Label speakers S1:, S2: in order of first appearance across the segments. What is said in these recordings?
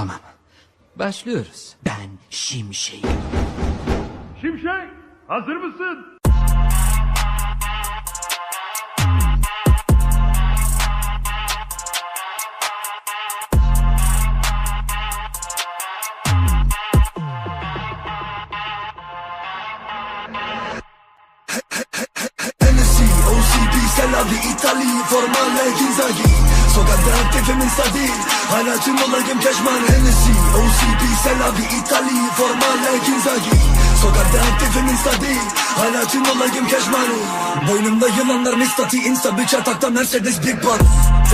S1: Tamam. Başlıyoruz. Ben Şimşek.
S2: Şimşek hazır mısın?
S3: Hennessy, OCB, Selavi, Itali, formale, Ginzagi Sokakta aktifim insta değil Hala tüm olayım keşman Hennessy, OCB, Selavi, Itali, formale, Ginzagi Sokakta aktifim insta değil Hala tüm olayım keşman. Boynumda yılanlar mistati insta Bir çatakta Mercedes Big Bot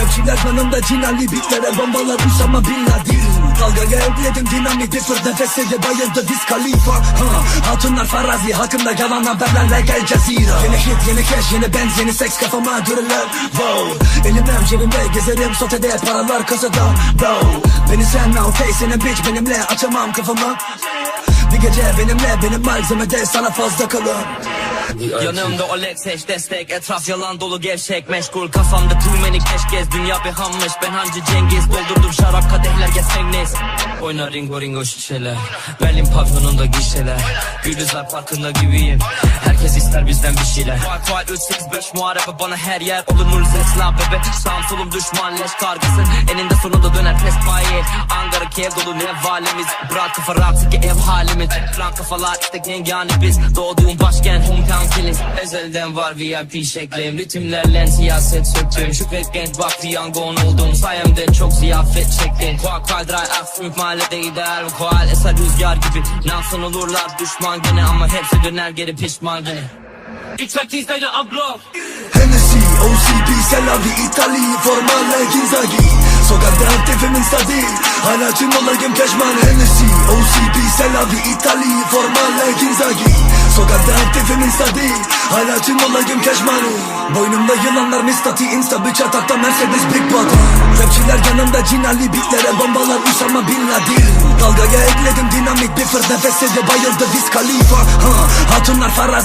S3: Rapçiler yanımda cinali bitlere bombalar Usama Bin Laden Dalgaya ekledim dinamik bir fırt nefesiyle bayıldı Wiz Khalifa ha, Hatunlar farazi hakkında yalan haberlerle gel cazira Yeni hit yeni cash yeni benz yeni seks kafama görürler Wow Elimden cebimde gezerim sotede paralar kasada. Bro Beni sen okey senin bitch benimle açamam kafamı bir gece benimle benim malzemede sana fazla kalın
S4: Yanımda Olex eş destek Etraf yalan dolu gevşek Meşgul. Kafamda cash gez Dünya bir hammış. Ben hancı Cengiz Doldurdum şarap kadehler gez Cengiz Oyna ringo ringo şişeler Berlin pavyonunda gişeler Gülüzar farkında gibiyim. Herkes ister bizden bir şeyler. Kual kual 3 8 5 muharebe bana her yer Olur. Nul la bebe. Sağım solum düşman leş kargısın Eninde sonunda döner pes paye Ankara kev dolu ne valimiz Bırak kafa rahatsız ki ev halimiz. Klan kafalar işte gengani biz. Doğduğum başkent hometown killings Ezelden var VIP şeklim. Ritimlerle siyaset söktüm. Şükret genç bak yangon oldum. Sayemde çok ziyafet çektim. Kuak kaldray afrük mahallede ideal Kual eser rüzgar gibi. Nansın olurlar düşman gene Ama hepsi döner geri pişman gene. Expertise agro
S3: Hennessy, OCB, Selavi, Itali, formale, Ginzagi Sokakta aktifim insta değil Hala tüm olayım keşman Hennessy, OCB, Selavi, Itali, formale, Ginzagi Sokakta aktifim insta değil Hala tüm olayım keşman Boynumda yılanlar mistati. İnsta Bir çatakta Mercedes Big Bot Rapçiler yanımda cinali bitlere bombalar Usama Bin Laden. Dalgaya ekledim dinamik bir fırt. Nefesiyle bayıldı Wiz Khalifa. Ha, Hatunlar farazi